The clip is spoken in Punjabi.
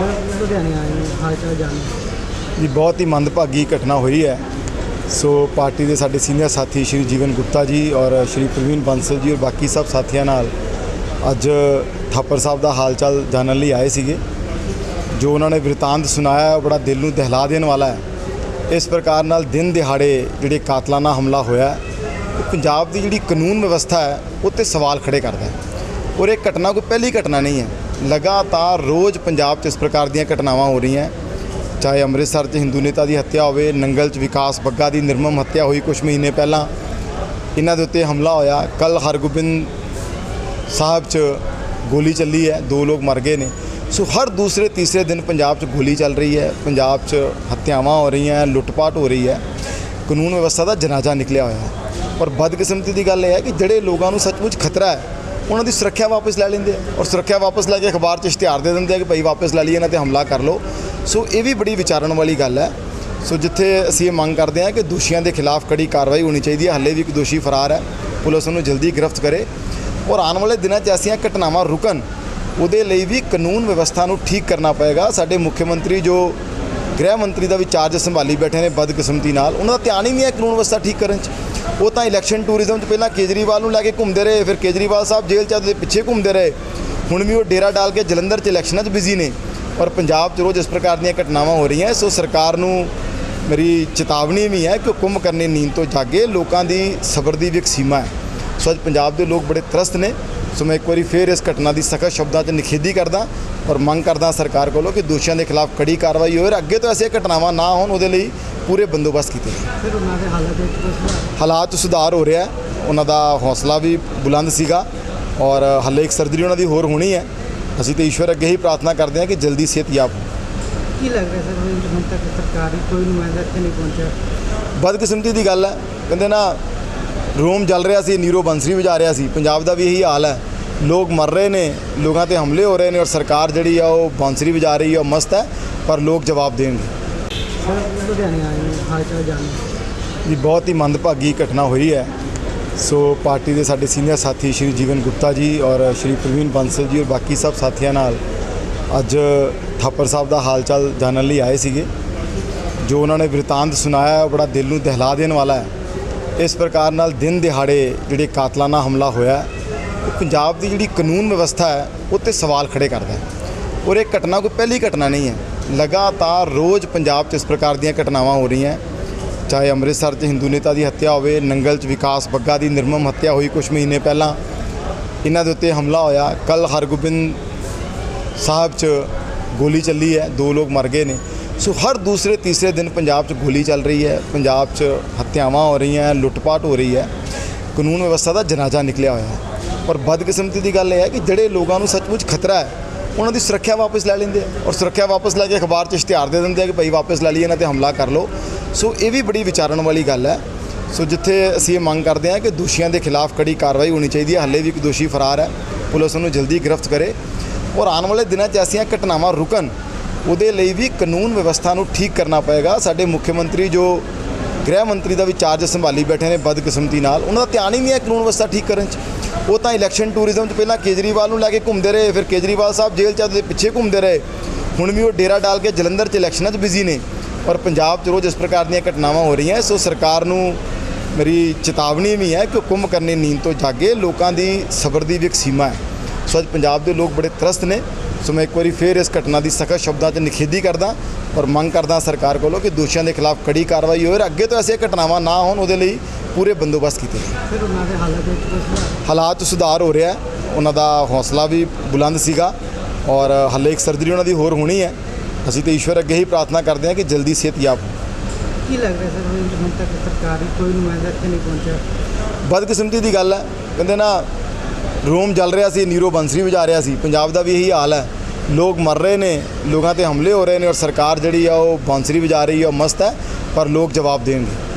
ਸਰ, ਲੁਧਿਆਣੇ ਆਏ ਨੇ ਹਾਲ ਚਾਲ ਜਾਣਨ ਜੀ, ਬਹੁਤ ਹੀ ਮੰਦਭਾਗੀ ਘਟਨਾ ਹੋਈ ਹੈ। ਸੋ, ਪਾਰਟੀ ਦੇ ਸਾਡੇ ਸੀਨੀਅਰ ਸਾਥੀ ਸ਼੍ਰੀ ਜੀਵਨ ਗੁਪਤਾ ਜੀ ਔਰ ਸ਼੍ਰੀ ਪ੍ਰਵੀਨ ਬੰਸਲ ਜੀ ਔਰ ਬਾਕੀ ਸਭ ਸਾਥੀਆਂ ਨਾਲ ਅੱਜ ਥਾਪਰ ਸਾਹਿਬ ਦਾ ਹਾਲ ਚਾਲ ਜਾਣਨ ਲਈ ਆਏ ਸੀਗੇ। ਜੋ ਉਹਨਾਂ ਨੇ ਵਰਤਾਂਤ ਸੁਣਾਇਆ, ਉਹ ਬੜਾ ਦਿਲ ਨੂੰ ਦਹਿਲਾ ਦੇਣ ਵਾਲਾ ਹੈ। ਇਸ ਪ੍ਰਕਾਰ ਨਾਲ ਦਿਨ ਦਿਹਾੜੇ ਜਿਹੜੇ ਕਾਤਲਾਨਾ ਹਮਲਾ ਹੋਇਆ, ਉਹ ਪੰਜਾਬ ਦੀ ਜਿਹੜੀ ਕਾਨੂੰਨ ਵਿਵਸਥਾ ਹੈ, ਉਹ 'ਤੇ ਸਵਾਲ ਖੜੇ ਕਰਦਾ ਹੈ। ਔਰ ਇਹ ਘਟਨਾ ਕੋਈ ਪਹਿਲੀ ਘਟਨਾ ਨਹੀਂ ਹੈ। ਲਗਾਤਾਰ ਰੋਜ਼ ਪੰਜਾਬ 'ਚ ਇਸ ਪ੍ਰਕਾਰ ਦੀਆਂ ਘਟਨਾਵਾਂ ਹੋ ਰਹੀਆਂ ਚਾਹੇ ਅੰਮ੍ਰਿਤਸਰ 'ਚ ਹਿੰਦੂ ਨੇਤਾ ਦੀ ਹੱਤਿਆ ਹੋਵੇ, ਨੰਗਲ 'ਚ ਵਿਕਾਸ ਬੱਗਾ ਦੀ ਨਿਰਮਮ ਹੱਤਿਆ ਹੋਈ ਕੁਝ ਮਹੀਨੇ ਪਹਿਲਾਂ ਇਹਨਾਂ ਦੇ ਉੱਤੇ ਹਮਲਾ ਹੋਇਆ। ਕੱਲ ਹਰਗੋਬਿੰਦ ਸਾਹਿਬ 'ਚ ਗੋਲੀ ਚੱਲੀ ਹੈ, ਦੋ ਲੋਕ ਮਰ ਗਏ ਨੇ। ਸੋ ਹਰ ਦੂਸਰੇ, ਤੀਸਰੇ ਦਿਨ ਪੰਜਾਬ 'ਚ ਗੋਲੀ ਚੱਲ ਰਹੀ ਹੈ। ਪੰਜਾਬ 'ਚ ਹੱਤਿਆਵਾਂ ਹੋ ਰਹੀਆਂ ਲੁੱਟਪਾਟ ਹੋ ਰਹੀ ਹੈ। ਕਾਨੂੰਨ ਵਿਵਸਥਾ ਦਾ ਜਨਾਜ਼ਾ ਨਿਕਲਿਆ ਹੋਇਆ ਹੈ। ਔਰ ਬਦਕਿਸਮਤੀ ਦੀ ਗੱਲ ਇਹ ਹੈ ਕਿ ਜਿਹੜੇ ਲੋਕਾਂ ਨੂੰ ਸੱਚਮੁੱਚ ਖਤਰਾ ਹੈ ਉਹਨਾਂ ਦੀ ਸੁਰੱਖਿਆ ਵਾਪਸ ਲੈ ਲੈਂਦੇ ਆ ਔਰ ਸੁਰੱਖਿਆ ਵਾਪਸ ਲੈ ਕੇ ਅਖਬਾਰ 'ਚ ਇਸ਼ਤਿਹਾਰ ਦੇ ਦਿੰਦੇ ਆ ਕਿ ਭਾਈ ਵਾਪਸ ਲੈ ਲਈਏ, ਇਹਨਾਂ ਤੇ ਹਮਲਾ ਕਰ ਲਓ। ਸੋ ਇਹ ਵੀ ਬੜੀ ਵਿਚਾਰਨ ਵਾਲੀ ਗੱਲ ਹੈ। ਸੋ ਜਿੱਥੇ ਅਸੀਂ ਇਹ ਮੰਗ ਕਰਦੇ ਹਾਂ ਕਿ ਦੋਸ਼ੀਆਂ ਦੇ ਖਿਲਾਫ ਕੜੀ ਕਾਰਵਾਈ ਹੋਣੀ ਚਾਹੀਦੀ ਹੈ। ਹਾਲੇ ਵੀ ਇੱਕ ਦੋਸ਼ੀ ਫਰਾਰ ਹੈ। ਪੁਲਿਸ ਉਹਨੂੰ ਜਲਦੀ ਗ੍ਰਿਫਤ ਕਰੇ। ਔਰ ਆਉਣ ਵਾਲੇ ਦਿਨਾਂ 'ਚ ਐਸੀਆਂ ਘਟਨਾਵਾਂ ਰੁਕਣ, ਉਹਦੇ ਲਈ ਵੀ ਕਾਨੂੰਨ ਵਿਵਸਥਾ ਨੂੰ ਠੀਕ ਕਰਨਾ ਪਏਗਾ। ਸਾਡੇ ਮੁੱਖ ਮੰਤਰੀ ਜੋ ਗ੍ਰਹਿ ਮੰਤਰੀ ਦਾ ਵੀ ਚਾਰਜ ਸੰਭਾਲੀ ਬੈਠੇ ਨੇ ਬਦਕਿਸਮਤੀ ਨਾਲ, ਉਹਨਾਂ ਦਾ ਧਿਆਨ ਹੀ ਨਹੀਂ ਹੈ ਕਾਨੂੰਨ ਵਿਵਸਥਾ ਠੀਕ ਕਰਨ 'ਚ। ਉਹ ਤਾਂ ਇਲੈਕਸ਼ਨ ਟੂਰਿਜ਼ਮ 'ਚ ਪਹਿਲਾਂ ਕੇਜਰੀਵਾਲ ਨੂੰ ਲੈ ਕੇ ਘੁੰਮਦੇ ਰਹੇ, ਫਿਰ ਕੇਜਰੀਵਾਲ ਸਾਹਿਬ ਜੇਲ੍ਹ 'ਚ ਉਹਦੇ ਪਿੱਛੇ ਘੁੰਮਦੇ ਰਹੇ। ਹੁਣ ਵੀ ਉਹ ਡੇਰਾ ਡਾਲ ਕੇ ਜਲੰਧਰ 'ਚ ਇਲੈਕਸ਼ਨਾਂ 'ਚ ਬਿਜ਼ੀ ਨੇ ਔਰ ਪੰਜਾਬ 'ਚ ਰੋਜ਼ ਇਸ ਪ੍ਰਕਾਰ ਦੀਆਂ ਘਟਨਾਵਾਂ ਹੋ ਰਹੀਆਂ। ਸੋ ਸਰਕਾਰ ਨੂੰ ਮੇਰੀ ਚੇਤਾਵਨੀ ਵੀ ਹੈ ਕਿ ਕੁੰਭ ਕਰਨੇ ਨੀਂਦ ਤੋਂ ਜਾਗੇ। ਲੋਕਾਂ ਦੀ ਸਬਰ ਦੀ ਵੀ ਇੱਕ ਸੀਮਾ ਹੈ। ਸੋ ਅੱਜ ਪੰਜਾਬ ਦੇ ਲੋਕ ਬੜੇ ਤਰਸਤ ਨੇ। ਸੋ ਮੈਂ ਇੱਕ ਵਾਰੀ ਫੇਰ ਇਸ ਘਟਨਾ ਦੀ ਸਖਤ ਸ਼ਬਦਾਂ 'ਚ ਨਿਖੇਧੀ ਕਰਦਾ ਔਰ ਮੰਗ ਕਰਦਾ ਸਰਕਾਰ ਕੋਲੋਂ ਕਿ ਦੋਸ਼ੀਆਂ ਦੇ ਖਿਲਾਫ ਕੜੀ ਕਾਰਵਾਈ ਹੋਵੇ ਔਰ ਅੱਗੇ ਤੋਂ ਐਸੀਆਂ ਘਟਨਾਵਾਂ ਨਾ ਹੋਣ ਉਹਦੇ ਲਈ ਪੂਰੇ ਬੰਦੋਬਸਤ ਕੀਤੇ ਜਾਣ ਫਿਰ ਉਹਨਾਂ ਦੇ ਹਾਲਾਤ ਸੁਧਾਰ ਹਾਲਾਤ 'ਚ ਸੁਧਾਰ ਹੋ ਰਿਹਾ ਹੈ। ਉਹਨਾਂ ਦਾ ਹੌਸਲਾ ਵੀ ਬੁਲੰਦ ਸੀਗਾ ਔਰ ਹੱਲੇ ਇੱਕ ਸਰਜਰੀ ਉਹਨਾਂ ਦੀ ਹੋਰ ਹੋਣੀ ਹੈ। ਅਸੀਂ ਤੇ ਈਸ਼ਵਰ ਅੱਗੇ ਹੀ ਪ੍ਰਾਰਥਨਾ ਕਰਦੇ ਹਾਂ ਕਿ ਜਲਦੀ ਸਿਹਤਯਾਬ ਹੋ ਕੀ ਲੱਗ ਰਿਹਾ ਸਰ ਹੁਣ ਤੱਕ ਸਰਕਾਰੀ ਕੋਈ ਨੁਮਾਇੰਦਾ ਇੱਥੇ ਨਹੀਂ ਪਹੁੰਚਿਆ? ਬਦਕਿਸਮਤੀ ਦੀ ਗੱਲ ਹੈ। ਕਹਿੰਦੇ ਨਾ ਰੋਮ ਜਲ ਰਿਹਾ ਸੀ ਨੀਰੋ ਬੰਸਰੀ ਵਜਾ ਰਿਹਾ ਸੀ। ਪੰਜਾਬ ਦਾ ਵੀ ਇਹੀ ਹਾਲ ਹੈ। ਲੋਕ ਮਰ ਰਹੇ ਨੇ ਲੋਕਾਂ ਤੇ ਹਮਲੇ ਹੋ ਰਹੇ ਨੇ ਔਰ ਸਰਕਾਰ ਜਿਹੜੀ ਆ ਉਹ ਬੰਸਰੀ ਵਜਾ ਰਹੀ ਹੈ ਉਹ ਮਸਤ ਹੈ ਪਰ ਲੋਕ ਜਵਾਬ ਦੇਣਗੇ। ਲੁਧਿਆਣੇ ਆਏ ਨੇ ਹਾਲ ਜਾਣਨ ਜੀ ਬਹੁਤ ਹੀ ਮੰਦਭਾਗੀ ਘਟਨਾ ਹੋਈ ਹੈ। ਸੋ ਪਾਰਟੀ ਦੇ ਸਾਡੇ ਸੀਨੀਅਰ ਸਾਥੀ ਸ਼੍ਰੀ ਜੀਵਨ ਗੁਪਤਾ ਜੀ ਔਰ ਸ਼੍ਰੀ ਪ੍ਰਵੀਨ ਬੰਸਲ ਜੀ ਔਰ ਬਾਕੀ ਸਭ ਸਾਥੀਆਂ ਨਾਲ ਅੱਜ ਥਾਪਰ ਸਾਹਿਬ ਦਾ ਹਾਲ ਚਾਲ ਜਾਣਨ ਲਈ ਆਏ ਸੀਗੇ। ਜੋ ਉਹਨਾਂ ਨੇ ਵ੍ਰਿਤਾਂਤ ਸੁਣਾਇਆ ਹੈ, ਉਹ ਬੜਾ ਦਿਲ ਨੂੰ ਦਹਿਲਾ ਦੇਣ ਵਾਲਾ ਹੈ। ਇਸ ਪ੍ਰਕਾਰ ਨਾਲ ਦਿਨ ਦਿਹਾੜੇ ਜਿਹੜੇ ਕਾਤਲਾਨਾ ਹਮਲਾ ਹੋਇਆ ਹੈ, ਉਹ ਪੰਜਾਬ ਦੀ ਜਿਹੜੀ ਕਾਨੂੰਨ ਵਿਵਸਥਾ ਹੈ ਉਹ 'ਤੇ ਸਵਾਲ ਖੜੇ ਕਰਦਾ ਹੈ। ਔਰ ਇਹ ਘਟਨਾ ਕੋਈ ਪਹਿਲੀ ਘਟਨਾ ਨਹੀਂ ਹੈ। ਲਗਾਤਾਰ ਰੋਜ਼ ਪੰਜਾਬ 'ਚ ਇਸ ਪ੍ਰਕਾਰ ਦੀਆਂ ਘਟਨਾਵਾਂ ਹੋ ਰਹੀਆਂ ਚਾਹੇ ਅੰਮ੍ਰਿਤਸਰ 'ਚ ਹਿੰਦੂ ਨੇਤਾ ਦੀ ਹੱਤਿਆ ਹੋਵੇ, ਨੰਗਲ 'ਚ ਵਿਕਾਸ ਬੱਗਾ ਦੀ ਨਿਰਮਮ ਹੱਤਿਆ ਹੋਈ ਕੁਝ ਮਹੀਨੇ ਪਹਿਲਾਂ ਇਹਨਾਂ ਦੇ ਉੱਤੇ ਹਮਲਾ ਹੋਇਆ। ਕੱਲ ਹਰਗੋਬਿੰਦ ਸਾਹਿਬ 'ਚ ਗੋਲੀ ਚੱਲੀ ਹੈ, ਦੋ ਲੋਕ ਮਰ ਗਏ ਨੇ। ਸੋ ਹਰ ਦੂਸਰੇ, ਤੀਸਰੇ ਦਿਨ ਪੰਜਾਬ 'ਚ ਗੋਲੀ ਚੱਲ ਰਹੀ ਹੈ। ਪੰਜਾਬ 'ਚ ਹੱਤਿਆਵਾਂ ਹੋ ਰਹੀਆਂ ਲੁੱਟਪਾਟ ਹੋ ਰਹੀ ਹੈ। ਕਾਨੂੰਨ ਵਿਵਸਥਾ ਦਾ ਜਨਾਜ਼ਾ ਨਿਕਲਿਆ ਹੋਇਆ ਹੈ। ਔਰ ਬਦਕਿਸਮਤੀ ਦੀ ਗੱਲ ਇਹ ਹੈ ਕਿ ਜਿਹੜੇ ਲੋਕਾਂ ਨੂੰ ਸੱਚਮੁੱਚ ਖਤਰਾ ਹੈ ਉਹਨਾਂ ਦੀ ਸੁਰੱਖਿਆ ਵਾਪਸ ਲੈ ਲੈਂਦੇ ਆ ਔਰ ਸੁਰੱਖਿਆ ਵਾਪਸ ਲੈ ਕੇ ਅਖਬਾਰ 'ਚ ਇਸ਼ਤਿਹਾਰ ਦੇ ਦਿੰਦੇ ਆ ਕਿ ਭਾਈ ਵਾਪਸ ਲੈ ਲਈਏ, ਇਹਨਾਂ ਤੇ ਹਮਲਾ ਕਰ ਲਓ। ਸੋ ਇਹ ਵੀ ਬੜੀ ਵਿਚਾਰਨ ਵਾਲੀ ਗੱਲ ਹੈ। ਸੋ ਜਿੱਥੇ ਅਸੀਂ ਇਹ ਮੰਗ ਕਰਦੇ ਹਾਂ ਕਿ ਦੋਸ਼ੀਆਂ ਦੇ ਖਿਲਾਫ ਕੜੀ ਕਾਰਵਾਈ ਹੋਣੀ ਚਾਹੀਦੀ ਹੈ। ਹਾਲੇ ਵੀ ਇੱਕ ਦੋਸ਼ੀ ਫਰਾਰ ਹੈ। ਪੁਲਿਸ ਉਹਨੂੰ ਜਲਦੀ ਗ੍ਰਿਫਤ ਕਰੇ। ਔਰ ਆਉਣ ਵਾਲੇ ਦਿਨਾਂ 'ਚ ਐਸੀਆਂ ਘਟਨਾਵਾਂ ਰੁਕਣ, ਉਹਦੇ ਲਈ ਵੀ ਕਾਨੂੰਨ ਵਿਵਸਥਾ ਨੂੰ ਠੀਕ ਕਰਨਾ ਪਏਗਾ। ਸਾਡੇ ਮੁੱਖ ਮੰਤਰੀ ਜੋ ਗ੍ਰਹਿ ਮੰਤਰੀ ਦਾ ਵੀ ਚਾਰਜ ਸੰਭਾਲੀ ਬੈਠੇ ਨੇ ਬਦਕਿਸਮਤੀ ਨਾਲ। ਉਹਨਾਂ ਦਾ ਧਿਆਨ ਹੀ ਨਹੀਂ ਹੈ ਕਾਨੂੰਨ ਵਿਵਸਥਾ ਠੀਕ ਕਰਨ 'ਚ। ਉਹ ਤਾਂ ਇਲੈਕਸ਼ਨ ਟੂਰਿਜ਼ਮ 'ਚ ਪਹਿਲਾਂ ਕੇਜਰੀਵਾਲ ਨੂੰ ਲੈ ਕੇ ਘੁੰਮਦੇ ਰਹੇ, ਫਿਰ ਕੇਜਰੀਵਾਲ ਸਾਹਿਬ ਜੇਲ੍ਹ 'ਚ ਉਹਦੇ ਪਿੱਛੇ ਘੁੰਮਦੇ ਰਹੇ। ਹੁਣ ਵੀ ਉਹ ਡੇਰਾ ਡਾਲ ਕੇ ਜਲੰਧਰ 'ਚ ਇਲੈਕਸ਼ਨਾਂ 'ਚ ਬਿਜ਼ੀ ਨੇ। ਔਰ ਪੰਜਾਬ 'ਚ ਰੋਜ਼ ਇਸ ਪ੍ਰਕਾਰ ਦੀਆਂ ਘਟਨਾਵਾਂ ਹੋ ਰਹੀਆਂ, ਸੋ ਸਰਕਾਰ ਨੂੰ ਮੇਰੀ ਚੇਤਾਵਨੀ ਵੀ ਹੈ ਕਿ ਕੁੰਭ ਕਰਨੇ ਨੀਂਦ ਤੋਂ ਜਾਗੇ। ਲੋਕਾਂ ਦੀ ਸਬਰ ਦੀ ਵੀ ਇੱਕ ਸੀਮਾ ਹੈ। ਸੋ ਅੱਜ ਪੰਜਾਬ ਦੇ ਲੋਕ ਬੜੇ ਤਰਸਤ ਨੇ। ਸੋ ਮੈਂ ਇੱਕ ਵਾਰੀ ਫੇਰ ਇਸ ਘਟਨਾ ਦੀ ਸਖਤ ਸ਼ਬਦਾਂ 'ਚ ਨਿਖੇਧੀ ਕਰਦਾ। ਔਰ ਮੰਗ ਕਰਦਾ ਸਰਕਾਰ ਕੋਲੋਂ ਕਿ ਦੋਸ਼ੀਆਂ ਦੇ ਖਿਲਾਫ ਕੜੀ ਕਾਰਵਾਈ ਹੋਵੇ ਔਰ ਅੱਗੇ ਤੋਂ ਐਸੀਆਂ ਘਟਨਾਵਾਂ ਨਾ ਹੋਣ ਉਹਦੇ ਲਈ ਪੂਰੇ ਬੰਦੋਬਸਤ ਕੀਤੇ ਜਾਣ। ਫਿਰ ਉਹਨਾਂ ਦੇ ਹਾਲਾਤ ਵਿੱਚ ਹਾਲਾਤ ਸੁਧਾਰ ਹੋ ਰਿਹਾ ਹੈ। ਉਹਨਾਂ ਦਾ ਹੌਸਲਾ ਵੀ ਬੁਲੰਦ ਸੀਗਾ ਔਰ ਹੱਲੇ ਇੱਕ ਸਰਜਰੀ ਉਹਨਾਂ ਦੀ ਹੋਰ ਹੋਣੀ ਹੈ। ਅਸੀਂ ਤੇ ਈਸ਼ਵਰ ਅੱਗੇ ਹੀ ਪ੍ਰਾਰਥਨਾ ਕਰਦੇ ਹਾਂ ਕਿ ਜਲਦੀ ਸਿਹਤਯਾਬ ਹੋ ਕੀ ਲੱਗ ਰਿਹਾ ਸਰ ਹੁਣ ਤੱਕ ਸਰਕਾਰੀ ਕੋਈ ਨੁਮਾਇੰਦਾ ਇੱਥੇ ਨਹੀਂ ਪਹੁੰਚਿਆ? ਬਦਕਿਸਮਤੀ ਦੀ ਗੱਲ ਹੈ। ਕਹਿੰਦੇ ਨਾ ਰੋਮ ਜਲ ਰਿਹਾ ਸੀ ਨੀਰੋ ਬੰਸਰੀ ਵਜਾ ਰਿਹਾ ਸੀ। ਪੰਜਾਬ ਦਾ ਵੀ ਇਹੀ ਹਾਲ ਹੈ। ਲੋਕ ਮਰ ਰਹੇ ਨੇ ਲੋਕਾਂ ਤੇ ਹਮਲੇ ਹੋ ਰਹੇ ਨੇ ਔਰ ਸਰਕਾਰ ਜਿਹੜੀ ਆ ਉਹ ਬੰਸਰੀ ਵਜਾ ਰਹੀ ਆ ਉਹ ਮਸਤ ਹੈ ਪਰ ਲੋਕ ਜਵਾਬ ਦੇਣਗੇ